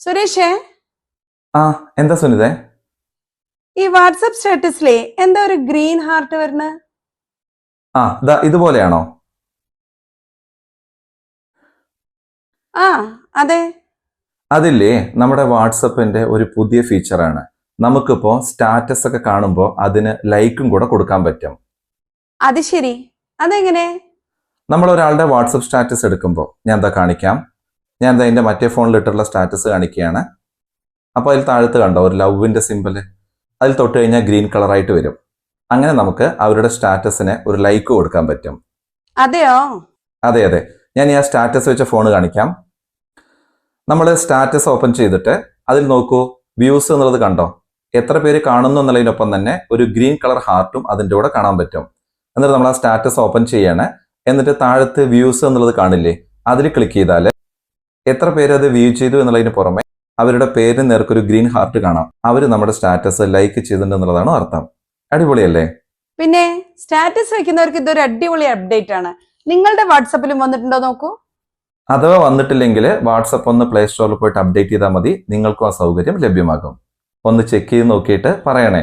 സുരേഷേ? ആ എന്താ സുനിത? ഈ വാട്സപ്പ് സ്റ്റാറ്റസിലെ എന്താ ഒരു ഗ്രീൻ ഹാർട്ട് വരുന്നത് ആ ദാ ഇതുപോലെയാണോ? ആ അതെ. അതില്ലേ നമ്മുടെ വാട്സപ്പിന്റെ ഒരു പുതിയ ഫീച്ചറാണ്. നമുക്കിപ്പോ സ്റ്റാറ്റസ് ഒക്കെ കാണുമ്പോൾ അതിന് ലൈക്കും കൂടെ കൊടുക്കാൻ പറ്റും. അത് ശരി. അതെങ്ങനെ? നമ്മൾ ഒരാളുടെ വാട്സപ്പ് സ്റ്റാറ്റസ് എടുക്കുമ്പോൾ ഞാൻ എന്താ കാണിക്കാം? ഞാൻ എന്താ എന്റെ മറ്റേ ഫോണിൽ ഇട്ടുള്ള സ്റ്റാറ്റസ് കാണിക്കുകയാണ്. അപ്പോൾ അതിൽ താഴത്ത് കണ്ടോ ഒരു ലവിന്റെ സിമ്പിൾ അതിൽ തൊട്ട് കഴിഞ്ഞാൽ ഗ്രീൻ കളറായിട്ട് വരും. അങ്ങനെ നമുക്ക് അവരുടെ സ്റ്റാറ്റസിന് ഒരു ലൈക്ക് കൊടുക്കാൻ പറ്റും. അതെയോ? അതെ അതെ. ഞാൻ ഈ ആ സ്റ്റാറ്റസ് വെച്ച ഫോൺ കാണിക്കാം. നമ്മൾ സ്റ്റാറ്റസ് ഓപ്പൺ ചെയ്തിട്ട് അതിൽ നോക്കൂ വ്യൂസ് എന്നുള്ളത് കണ്ടോ? എത്ര പേര് കാണുന്നു എന്നുള്ളതിനൊപ്പം തന്നെ ഒരു ഗ്രീൻ കളർ ഹാർട്ടും അതിന്റെ കൂടെ കാണാൻ പറ്റും. എന്നിട്ട് നമ്മൾ ആ സ്റ്റാറ്റസ് ഓപ്പൺ ചെയ്യാണ്. എന്നിട്ട് താഴത്ത് വ്യൂസ് എന്നുള്ളത് കാണില്ലേ അതിൽ ക്ലിക്ക് ചെയ്താൽ എത്ര പേര് അത് വ്യൂ ചെയ്തു എന്നുള്ളതിന് പുറമെ അവരുടെ പേരിന് നേർക്കൊരു ഗ്രീൻ ഹാർട്ട് കാണാം. അവർ നമ്മുടെ സ്റ്റാറ്റസ് ലൈക്ക് ചെയ്തിട്ടുണ്ട് എന്നുള്ളതാണ് അർത്ഥം. അടിപൊളിയല്ലേ? പിന്നെ സ്റ്റാറ്റസ് വെക്കുന്നവർക്ക് ഇതൊരു അടിപൊളി അപ്ഡേറ്റ് ആണ്. നിങ്ങളുടെ വാട്സപ്പിലും വന്നിട്ടുണ്ടോ നോക്കൂ. അഥവാ വന്നിട്ടില്ലെങ്കിൽ വാട്സപ്പ് ഒന്ന് പ്ലേ സ്റ്റോറിൽ പോയിട്ട് അപ്ഡേറ്റ് ചെയ്താൽ മതി. നിങ്ങൾക്കും ആ സൗകര്യം ലഭ്യമാകും. ഒന്ന് ചെക്ക് ചെയ്ത് നോക്കിയിട്ട് പറയണേ.